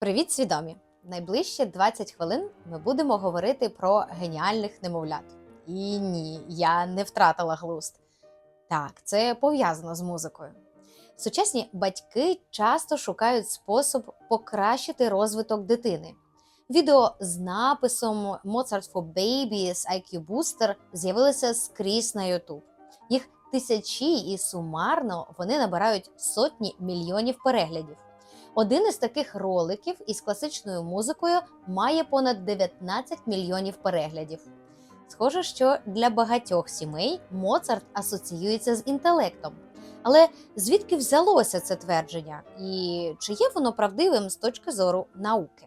Привіт, свідомі! Найближчі 20 хвилин ми будемо говорити про геніальних немовлят. І ні, я не втратила глузд. Так, це пов'язано з музикою. Сучасні батьки часто шукають спосіб покращити розвиток дитини. Відео з написом Mozart for Babies IQ Booster з'явилися скрізь на YouTube. Їх тисячі і сумарно вони набирають сотні мільйонів переглядів. Один із таких роликів із класичною музикою має понад 19 мільйонів переглядів. Схоже, що для багатьох сімей Моцарт асоціюється з інтелектом. Але звідки взялося це твердження? І чи є воно правдивим з точки зору науки?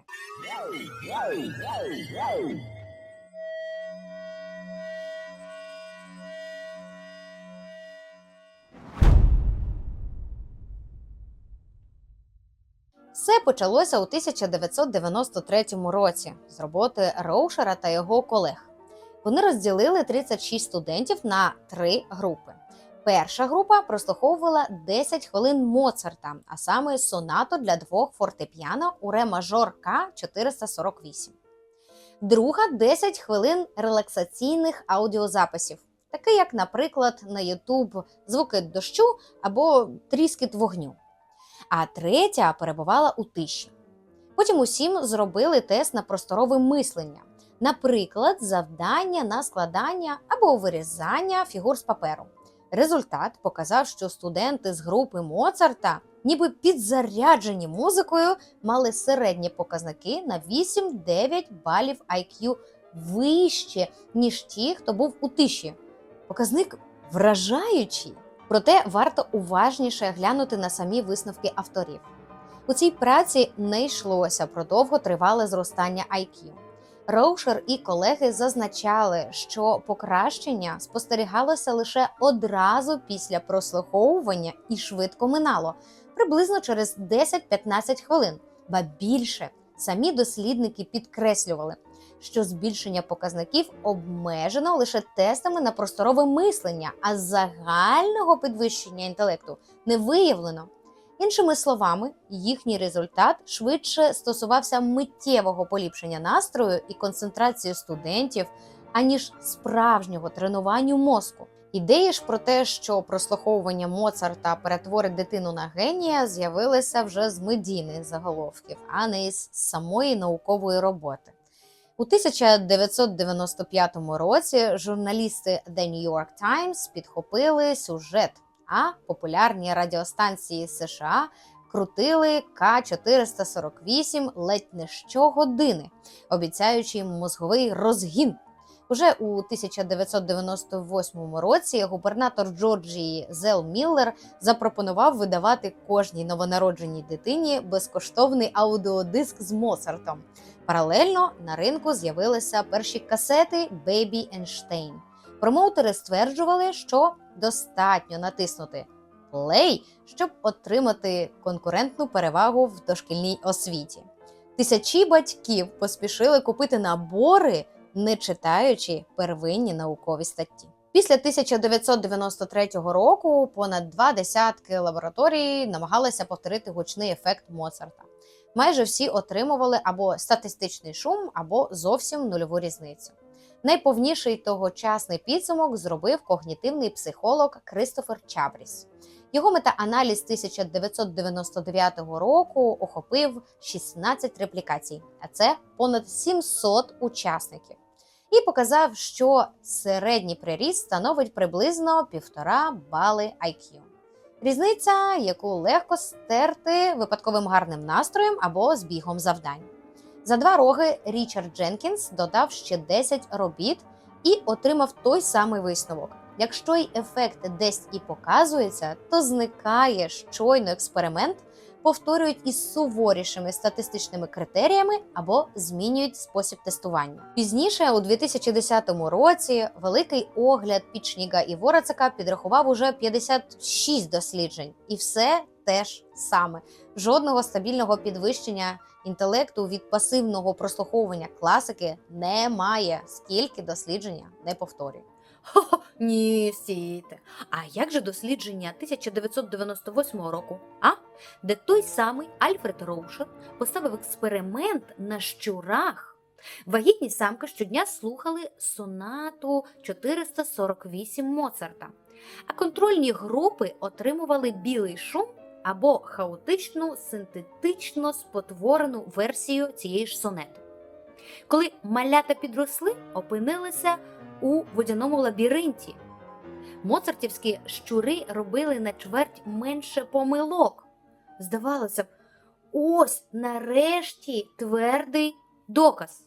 Все почалося у 1993 році з роботи Роушера та його колег. Вони розділили 36 студентів на три групи. Перша група прослуховувала 10 хвилин Моцарта, а саме сонату для двох фортепіано у ре мажор К 448. Друга 10 хвилин релаксаційних аудіозаписів, таке як, наприклад, на YouTube звуки дощу або тріскіт вогню а третя перебувала у тиші. Потім усім зробили тест на просторове мислення, наприклад, завдання на складання або вирізання фігур з паперу. Результат показав, що студенти з групи Моцарта, ніби підзаряджені музикою, мали середні показники на 8-9 балів IQ вище, ніж ті, хто був у тиші. Показник вражаючий. Проте варто уважніше глянути на самі висновки авторів. У цій праці не йшлося про довготривале зростання IQ. Роушер і колеги зазначали, що покращення спостерігалося лише одразу після прослуховування і швидко минало, приблизно через 10-15 хвилин, ба більше самі дослідники підкреслювали, що збільшення показників обмежено лише тестами на просторове мислення, а загального підвищення інтелекту не виявлено. Іншими словами, їхній результат швидше стосувався миттєвого поліпшення настрою і концентрації студентів, аніж справжнього тренування мозку. Ідеї ж про те, що прослуховування Моцарта перетворить дитину на генія, з'явилися вже з медійних заголовків, а не із самої наукової роботи. У 1995 році журналісти The New York Times підхопили сюжет, а популярні радіостанції США крутили К-448 ледь не щогодини, обіцяючи мозговий розгін. Уже у 1998 році губернатор Джорджії Зел Міллер запропонував видавати кожній новонародженій дитині безкоштовний аудіодиск з Моцартом. Паралельно на ринку з'явилися перші касети Baby Einstein. Промоутери стверджували, що достатньо натиснути play, щоб отримати конкурентну перевагу в дошкільній освіті. Тисячі батьків поспішили купити набори, не читаючи первинні наукові статті. Після 1993 року понад два десятки лабораторій намагалися повторити гучний ефект Моцарта майже всі отримували або статистичний шум, або зовсім нульову різницю. Найповніший тогочасний підсумок зробив когнітивний психолог Кристофер Чабріс. Його метааналіз 1999 року охопив 16 реплікацій, а це понад 700 учасників. І показав, що середній приріст становить приблизно 1,5 бали IQ. Різниця, яку легко стерти випадковим гарним настроєм або збігом завдань. За два роги Річард Дженкінс додав ще 10 робіт і отримав той самий висновок. Якщо й ефект десь і показується, то зникає щойно експеримент, повторюють із суворішими статистичними критеріями або змінюють спосіб тестування. Пізніше, у 2010 році, великий огляд Пічніга і Ворацака підрахував уже 56 досліджень, і все теж саме жодного стабільного підвищення інтелекту від пасивного прослуховування класики немає, скільки дослідження не повторює. Хо-хо, ні, стійте. А як же дослідження 1998 року, а? Де той самий Альфред Роушер поставив експеримент на щурах. Вагітні самки щодня слухали сонату 448 Моцарта, а контрольні групи отримували білий шум або хаотичну синтетично спотворену версію цієї ж сонети. Коли малята підросли, опинилися у водяному лабіринті. Моцартівські щури робили на чверть менше помилок. Здавалося б, ось нарешті твердий доказ.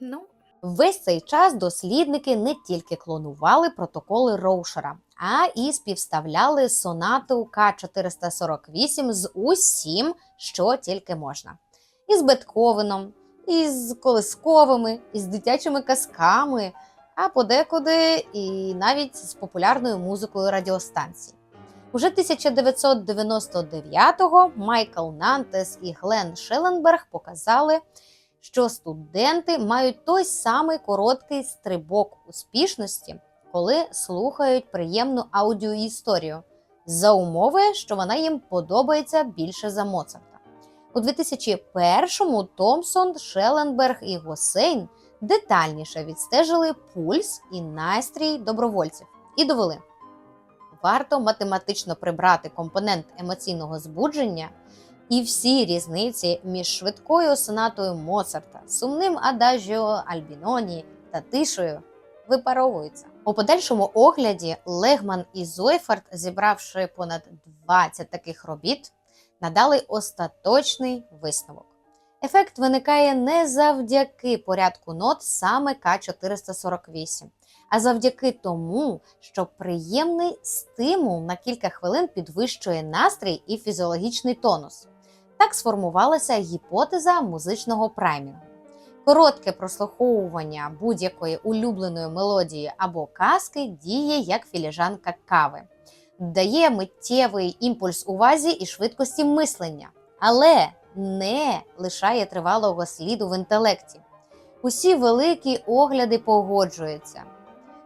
Ну, Весь цей час дослідники не тільки клонували протоколи Роушера, а і співставляли сонату К448 з усім, що тільки можна. Із Бетховеном, із колисковими, із дитячими казками, а подекуди і навіть з популярною музикою радіостанцій. Уже 1999-го Майкл Нантес і Глен Шелленберг показали, що студенти мають той самий короткий стрибок успішності, коли слухають приємну аудіоісторію, за умови, що вона їм подобається більше за Моцарта. У 2001-му Томсон, Шелленберг і Госейн детальніше відстежили пульс і настрій добровольців і довели. Варто математично прибрати компонент емоційного збудження і всі різниці між швидкою сонатою Моцарта, сумним адажіо Альбіноні та тишою випаровуються. У подальшому огляді Легман і Зойферт, зібравши понад 20 таких робіт, надали остаточний висновок. Ефект виникає не завдяки порядку нот саме К448, а завдяки тому, що приємний стимул на кілька хвилин підвищує настрій і фізіологічний тонус. Так сформувалася гіпотеза музичного праймінгу. Коротке прослуховування будь-якої улюбленої мелодії або казки діє як філіжанка кави, дає миттєвий імпульс увазі і швидкості мислення, але не лишає тривалого сліду в інтелекті. Усі великі огляди погоджуються.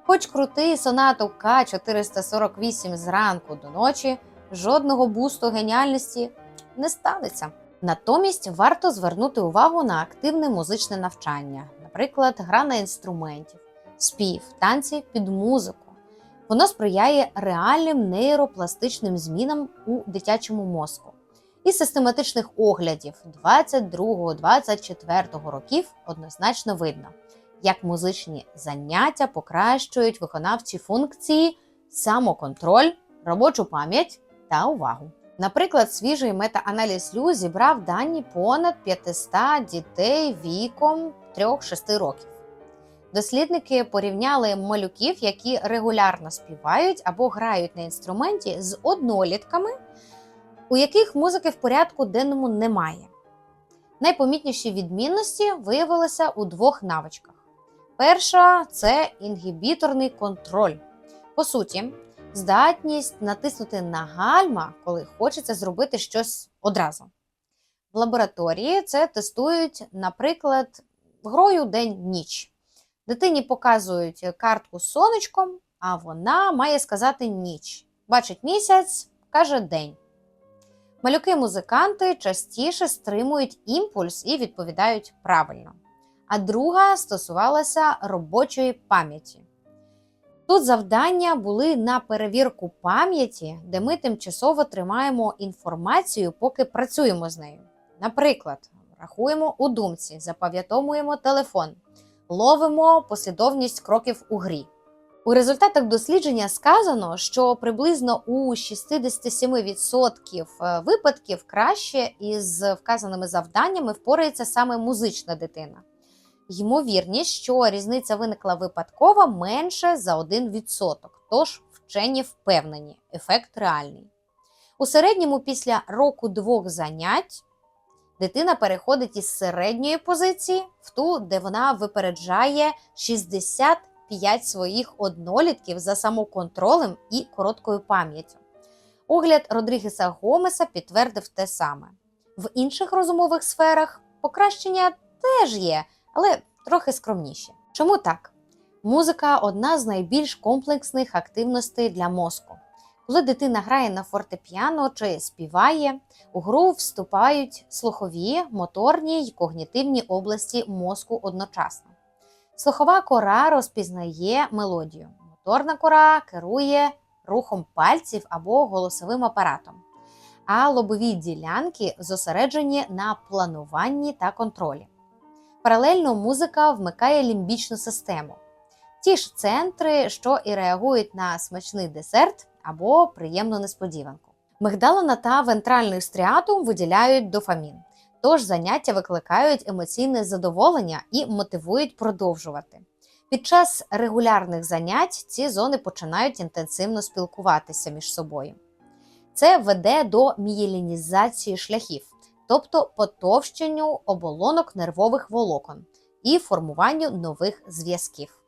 Хоч крутий сонату К448 зранку до ночі, жодного бусту геніальності не станеться. Натомість варто звернути увагу на активне музичне навчання, наприклад, гра на інструментів, спів, танці під музику. Воно сприяє реальним нейропластичним змінам у дитячому мозку. Із систематичних оглядів 22-24 років однозначно видно, як музичні заняття покращують виконавчі функції, самоконтроль, робочу пам'ять та увагу. Наприклад, свіжий мета-аналіз Лю зібрав дані понад 500 дітей віком 3-6 років. Дослідники порівняли малюків, які регулярно співають або грають на інструменті, з однолітками, у яких музики в порядку денному немає. Найпомітніші відмінності виявилися у двох навичках. Перша це інгібіторний контроль. По суті, здатність натиснути на гальма, коли хочеться зробити щось одразу. В лабораторії це тестують, наприклад, грою день-ніч. Дитині показують картку з сонечком, а вона має сказати ніч. Бачить місяць, каже день. Малюки-музиканти частіше стримують імпульс і відповідають правильно. А друга стосувалася робочої пам'яті. Тут завдання були на перевірку пам'яті, де ми тимчасово тримаємо інформацію, поки працюємо з нею. Наприклад, рахуємо у думці, запам'ятовуємо телефон, ловимо послідовність кроків у грі. У результатах дослідження сказано, що приблизно у 67% випадків краще із вказаними завданнями впорається саме музична дитина. Ймовірність, що різниця виникла випадково менше за 1%, тож вчені впевнені, ефект реальний. У середньому після року двох занять дитина переходить із середньої позиції в ту, де вона випереджає 65 своїх однолітків за самоконтролем і короткою пам'яттю. Огляд Родрігеса Гомеса підтвердив те саме. В інших розумових сферах покращення теж є, але трохи скромніші. Чому так? Музика одна з найбільш комплексних активностей для мозку. Коли дитина грає на фортепіано чи співає, у гру вступають слухові, моторні й когнітивні області мозку одночасно. Слухова кора розпізнає мелодію, моторна кора керує рухом пальців або голосовим апаратом, а лобові ділянки зосереджені на плануванні та контролі. Паралельно музика вмикає лімбічну систему. Ті ж центри, що і реагують на смачний десерт або приємну несподіванку. Мигдалина та вентральний стріатум виділяють дофамін, тож заняття викликають емоційне задоволення і мотивують продовжувати. Під час регулярних занять ці зони починають інтенсивно спілкуватися між собою. Це веде до мієлінізації шляхів, тобто потовщенню оболонок нервових волокон і формуванню нових зв'язків.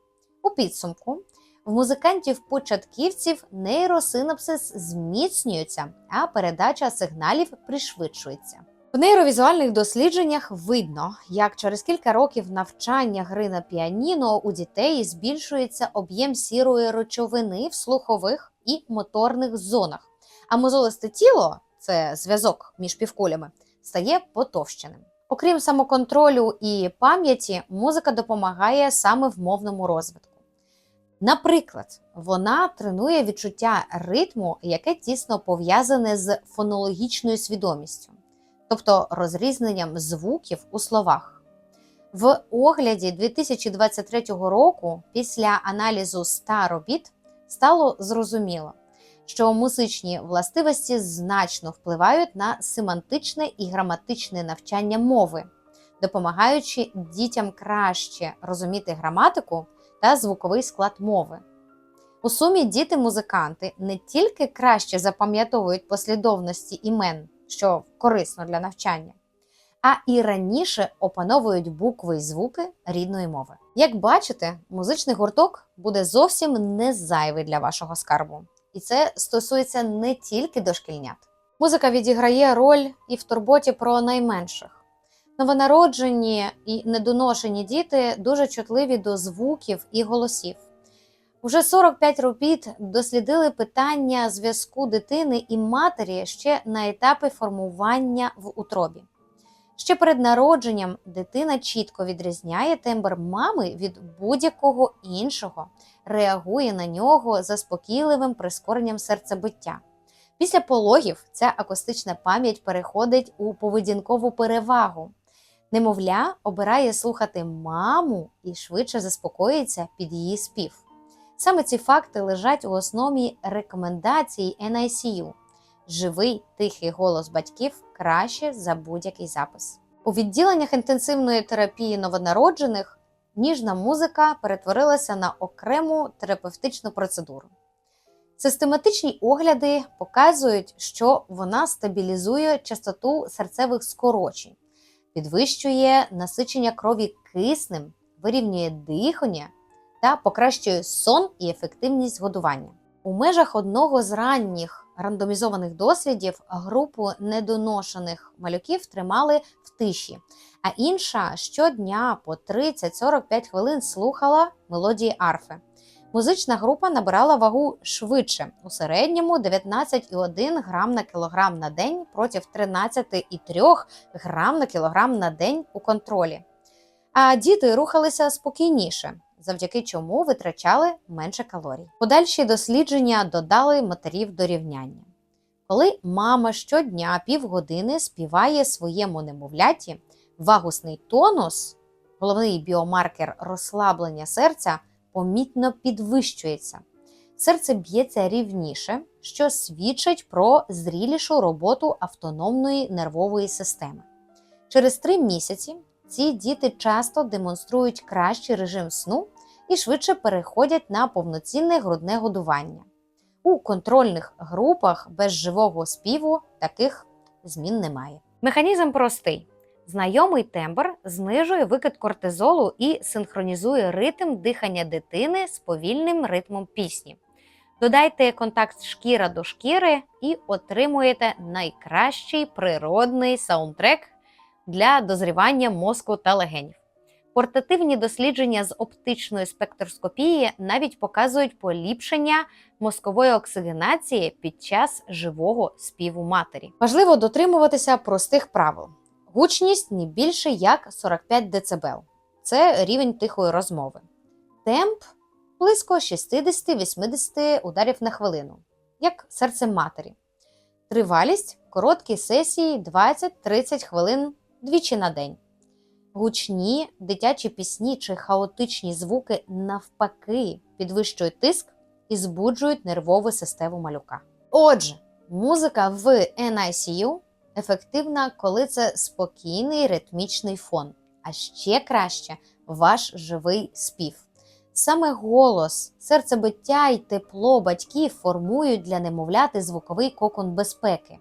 У підсумку в музикантів-початківців нейросинапсис зміцнюється, а передача сигналів пришвидшується. В нейровізуальних дослідженнях видно, як через кілька років навчання гри на піаніно у дітей збільшується об'єм сірої речовини в слухових і моторних зонах, а мозолисте тіло це зв'язок між півкулями, стає потовщеним. Окрім самоконтролю і пам'яті, музика допомагає саме в мовному розвитку. Наприклад, вона тренує відчуття ритму, яке тісно пов'язане з фонологічною свідомістю, тобто розрізненням звуків у словах. В огляді 2023 року, після аналізу 100 робіт, стало зрозуміло, що музичні властивості значно впливають на семантичне і граматичне навчання мови, допомагаючи дітям краще розуміти граматику та звуковий склад мови. У сумі діти-музиканти не тільки краще запам'ятовують послідовності імен, що корисно для навчання, а і раніше опановують букви й звуки рідної мови. Як бачите, музичний гурток буде зовсім не зайвий для вашого скарбу. І це стосується не тільки дошкільнят. Музика відіграє роль і в турботі про найменших. Новонароджені і недоношені діти дуже чутливі до звуків і голосів. Уже 45 робіт дослідили питання зв'язку дитини і матері ще на етапі формування в утробі. Ще перед народженням дитина чітко відрізняє тембр мами від будь-якого іншого, реагує на нього заспокійливим прискоренням серцебиття. Після пологів ця акустична пам'ять переходить у поведінкову перевагу. Немовля обирає слухати маму і швидше заспокоїться під її спів. Саме ці факти лежать у основі рекомендацій NICU. Живий тихий голос батьків краще за будь-який запис. У відділеннях інтенсивної терапії новонароджених ніжна музика перетворилася на окрему терапевтичну процедуру. Систематичні огляди показують, що вона стабілізує частоту серцевих скорочень, підвищує насичення крові киснем, вирівнює дихання та покращує сон і ефективність годування. У межах одного з ранніх рандомізованих дослідів групу недоношених малюків тримали в тиші, а інша щодня по 30-45 хвилин слухала мелодії арфи. Музична група набирала вагу швидше у середньому 19,1 грам на кілограм на день проти 13,3 грам на кілограм на день у контролі. А діти рухалися спокійніше, завдяки чому витрачали менше калорій. Подальші дослідження додали матерів до рівняння. Коли мама щодня півгодини співає своєму немовляті, вагусний тонус, головний біомаркер розслаблення серця, помітно підвищується. Серце б'ється рівніше, що свідчить про зрілішу роботу автономної нервової системи. Через три місяці ці діти часто демонструють кращий режим сну і швидше переходять на повноцінне грудне годування. У контрольних групах без живого співу таких змін немає. Механізм простий. Знайомий тембр знижує викид кортизолу і синхронізує ритм дихання дитини з повільним ритмом пісні. Додайте контакт шкіра до шкіри і отримуєте найкращий природний саундтрек для дозрівання мозку та легенів. Портативні дослідження з оптичної спектроскопії навіть показують поліпшення мозкової оксигенації під час живого співу матері. Важливо дотримуватися простих правил. Гучність не більше як 45 дБ. Це рівень тихої розмови. Темп близько 60-80 ударів на хвилину, як серце матері. Тривалість короткі сесії 20-30 хвилин двічі на день. Гучні дитячі пісні чи хаотичні звуки навпаки підвищують тиск і збуджують нервову систему малюка. Отже, музика в NICU ефективна, коли це спокійний ритмічний фон, а ще краще ваш живий спів. Саме голос, серцебиття і тепло батьків формують для немовляти звуковий кокон безпеки,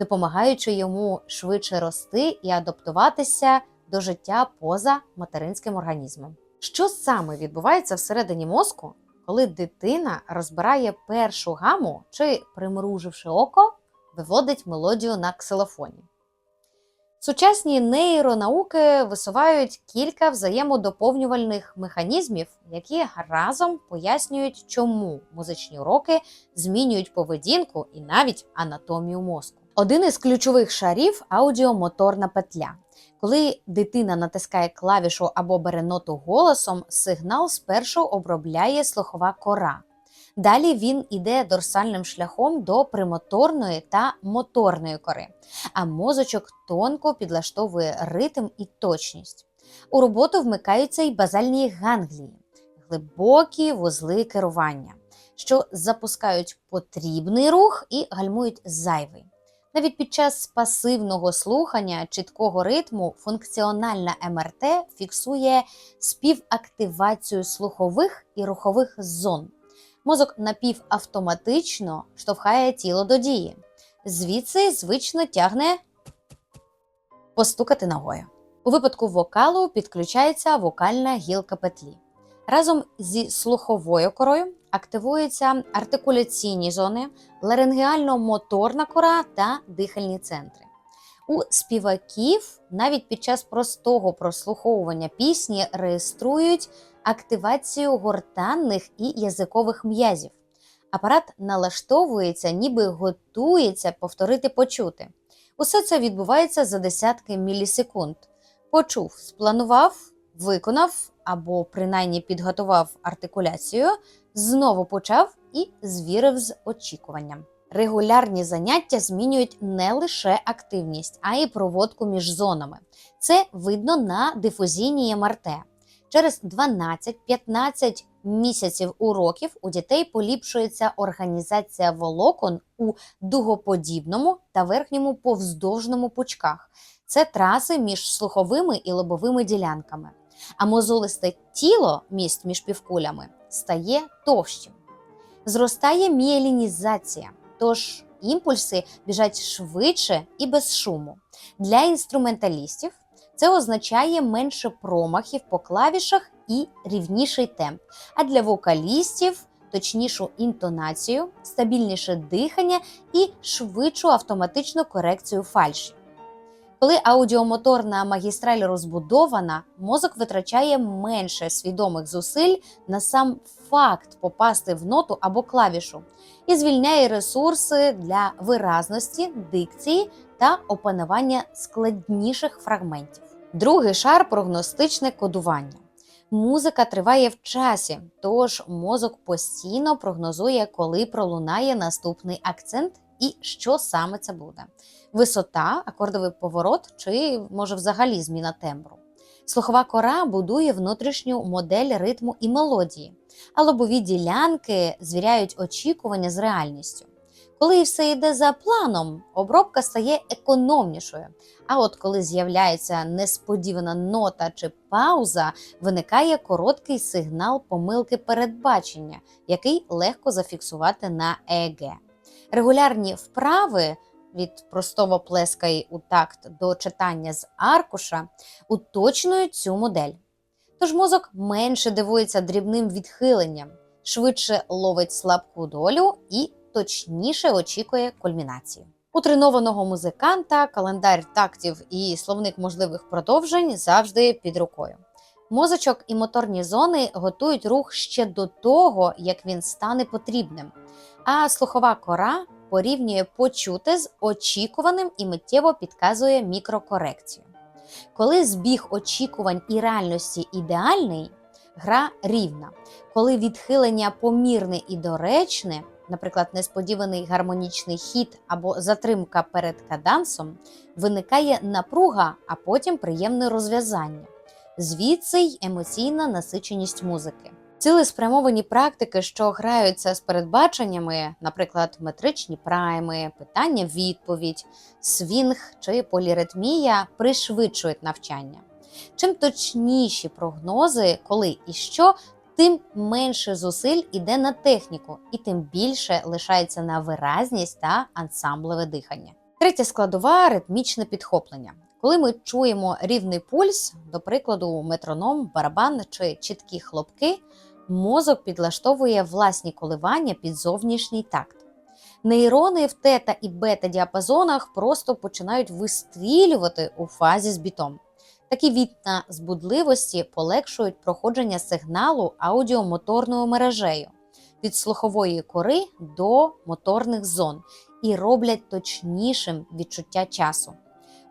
допомагаючи йому швидше рости і адаптуватися до життя поза материнським організмом. Що саме відбувається всередині мозку, коли дитина розбирає першу гаму чи, примруживши око, виводить мелодію на ксилофоні? Сучасні нейронауки висувають кілька взаємодоповнювальних механізмів, які разом пояснюють, чому музичні уроки змінюють поведінку і навіть анатомію мозку. Один із ключових шарів аудіомоторна петля. Коли дитина натискає клавішу або бере ноту голосом, сигнал спершу обробляє слухова кора. Далі він іде дорсальним шляхом до примоторної та моторної кори, а мозочок тонко підлаштовує ритм і точність. У роботу вмикаються й базальні ганглії, глибокі вузли керування, що запускають потрібний рух і гальмують зайвий. Навіть під час пасивного слухання чіткого ритму функціональна МРТ фіксує співактивацію слухових і рухових зон. Мозок напівавтоматично штовхає тіло до дії. Звідси звично тягне постукати ногою. У випадку вокалу підключається вокальна гілка петлі. Разом зі слуховою корою активуються артикуляційні зони, ларингеально-моторна кора та дихальні центри. У співаків навіть під час простого прослуховування пісні реєструють активацію гортанних і язикових м'язів. Апарат налаштовується, ніби готується повторити почути. Усе це відбувається за десятки мілісекунд. Почув, спланував, виконав або принаймні підготував артикуляцію, знову почав і звірив з очікуванням. Регулярні заняття змінюють не лише активність, а й проводку між зонами. Це видно на дифузійній МРТ. Через 12-15 місяців уроків у дітей поліпшується організація волокон у дугоподібному та верхньому повздовжному пучках. Це траси між слуховими і лобовими ділянками. А мозолисте тіло міст між півкулями стає товщим. Зростає міелінізація, тож імпульси біжать швидше і без шуму. Для інструменталістів це означає менше промахів по клавішах і рівніший темп. А для вокалістів точнішу інтонацію, стабільніше дихання і швидшу автоматичну корекцію фальші. Коли аудіомоторна магістраль розбудована, мозок витрачає менше свідомих зусиль на сам факт попасти в ноту або клавішу і звільняє ресурси для виразності, дикції та опанування складніших фрагментів. Другий шар прогностичне кодування. Музика триває в часі, тож мозок постійно прогнозує, коли пролунає наступний акцент і що саме це буде: висота, акордовий поворот чи може взагалі зміна тембру. Слухова кора будує внутрішню модель ритму і мелодії, а лобові ділянки звіряють очікування з реальністю. Коли все йде за планом, обробка стає економнішою. А от коли з'являється несподівана нота чи пауза, виникає короткий сигнал помилки передбачення, який легко зафіксувати на ЕЕГ. Регулярні вправи від простого плескай у такт до читання з аркуша уточнюють цю модель. Тож мозок менше дивується дрібним відхиленням, швидше ловить слабку долю і точніше очікує кульмінацію. У тренованого музиканта календар тактів і словник можливих продовжень завжди під рукою. Мозочок і моторні зони готують рух ще до того, як він стане потрібним. А слухова кора порівнює почуте з очікуваним і миттєво підказує мікрокорекцію. Коли збіг очікувань і реальності ідеальний, гра рівна. Коли відхилення помірне і доречне, наприклад, несподіваний гармонічний хід або затримка перед кадансом, виникає напруга, а потім приємне розв'язання. Звідси й емоційна насиченість музики. Цілеспрямовані практики, що граються з передбаченнями, наприклад, метричні прайми, питання-відповідь, свінг чи поліритмія, пришвидшують навчання. Чим точніші прогнози, коли і що, тим менше зусиль іде на техніку, і тим більше лишається на виразність та ансамблеве дихання. Третя складова ритмічне підхоплення. Коли ми чуємо рівний пульс, до прикладу, метроном, барабан чи чіткі хлопки, мозок підлаштовує власні коливання під зовнішній такт. Нейрони в тета і бета діапазонах просто починають вистрілювати у фазі з бітом. Такі вікна збудливості полегшують проходження сигналу аудіомоторною мережею від слухової кори до моторних зон і роблять точнішим відчуття часу.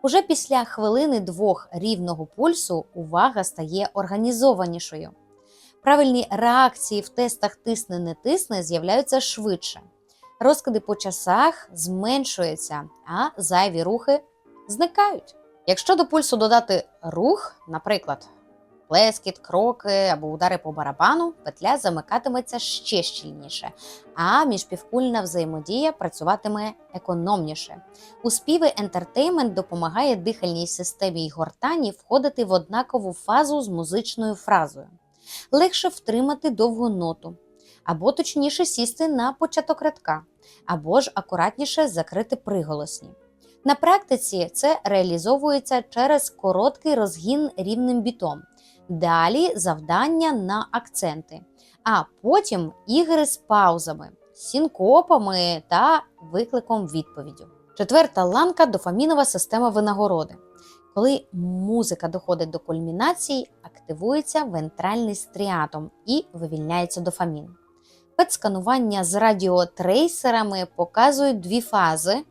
Уже після хвилини двох рівного пульсу увага стає організованішою. Правильні реакції в тестах тисне не тисне з'являються швидше. Розкиди по часах зменшуються, а зайві рухи зникають. Якщо до пульсу додати рух, наприклад, плескіт, кроки або удари по барабану, петля замикатиметься ще щільніше, а міжпівкульна взаємодія працюватиме економніше. У співи ентертеймент допомагає дихальній системі й гортані входити в однакову фазу з музичною фразою. Легше втримати довгу ноту, або точніше сісти на початок рядка, або ж акуратніше закрити приголосні. На практиці це реалізовується через короткий розгін рівним бітом, далі завдання на акценти, а потім ігри з паузами, сінкопами та викликом відповіддю. Четверта ланка дофамінова система винагороди. Коли музика доходить до кульмінації, активується вентральний стріатом і вивільняється дофамін. Пет-сканування з радіотрейсерами показують дві фази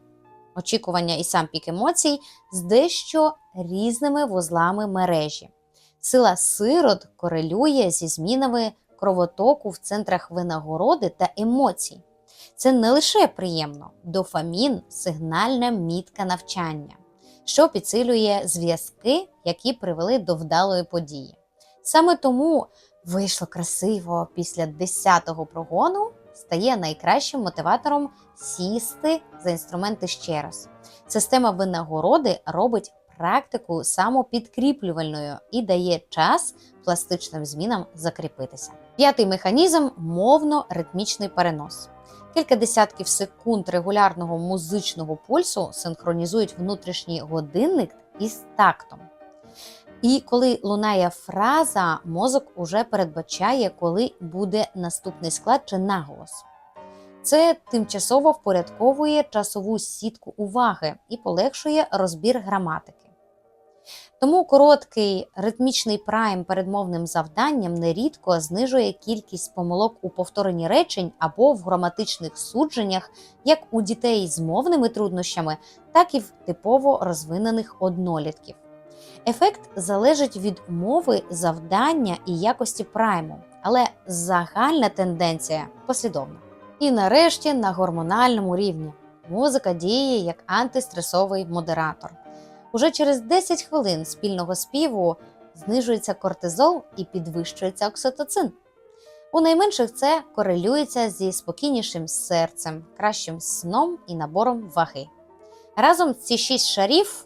очікування і сам пік емоцій з дещо різними вузлами мережі. Сила сирот корелює зі змінами кровотоку в центрах винагороди та емоцій. Це не лише приємно, дофамін сигнальна мітка навчання, що підсилює зв'язки, які привели до вдалої події. Саме тому вийшло красиво після 10-го прогону стає найкращим мотиватором сісти за інструменти ще раз. Система винагороди робить практику самопідкріплювальною і дає час пластичним змінам закріпитися. П'ятий механізм мовно-ритмічний перенос. Кілька десятків секунд регулярного музичного пульсу синхронізують внутрішній годинник із тактом. І коли лунає фраза, мозок уже передбачає, коли буде наступний склад чи наголос. Це тимчасово впорядковує часову сітку уваги і полегшує розбір граматики. Тому короткий ритмічний прайм перед мовним завданням нерідко знижує кількість помилок у повторенні речень або в граматичних судженнях як у дітей з мовними труднощами, так і в типово розвинених однолітків. Ефект залежить від мови, завдання і якості прайму, але загальна тенденція послідовна. І нарешті на гормональному рівні музика діє як антистресовий модератор. Уже через 10 хвилин спільного співу знижується кортизол і підвищується окситоцин. У найменших це корелюється зі спокійнішим серцем, кращим сном і набором ваги. Разом ці шість шарів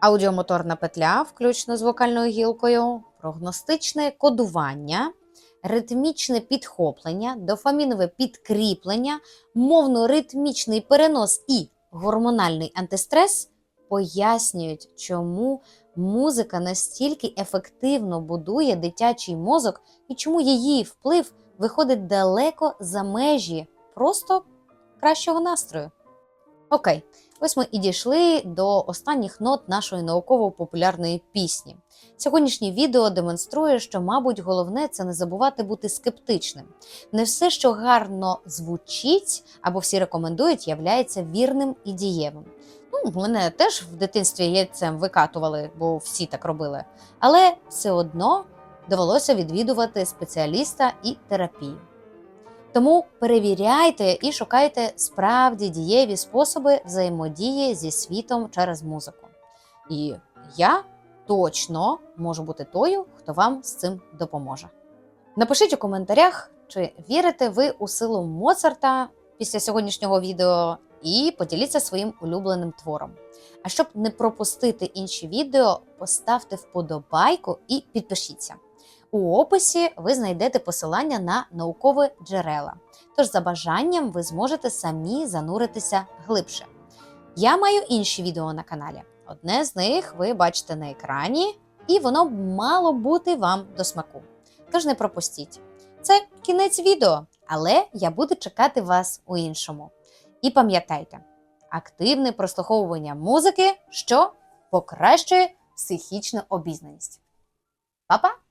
аудіомоторна петля, включно з вокальною гілкою, прогностичне кодування, ритмічне підхоплення, дофамінове підкріплення, мовно-ритмічний перенос і гормональний антистрес пояснюють, чому музика настільки ефективно будує дитячий мозок і чому її вплив виходить далеко за межі просто кращого настрою. Окей, ось ми і дійшли до останніх нот нашої науково-популярної пісні. Сьогоднішнє відео демонструє, що, мабуть, головне це не забувати бути скептичним. Не все, що гарно звучить або всі рекомендують, являється вірним і дієвим. Ну, мене теж в дитинстві яйцем викатували, бо всі так робили. Але все одно довелося відвідувати спеціаліста і терапію. Тому перевіряйте і шукайте справді дієві способи взаємодії зі світом через музику. І я точно можу бути тою, хто вам з цим допоможе. Напишіть у коментарях, чи вірите ви у силу Моцарта після сьогоднішнього відео, і поділіться своїм улюбленим твором. А щоб не пропустити інші відео, поставте вподобайку і підпишіться. У описі ви знайдете посилання на наукові джерела. Тож, за бажанням, ви зможете самі зануритися глибше. Я маю інші відео на каналі. Одне з них ви бачите на екрані, і воно б мало бути вам до смаку. Тож не пропустіть. Це кінець відео, але я буду чекати вас у іншому. І пам'ятайте, активне прослуховування музики, що покращує психічну обізнаність. Па-па!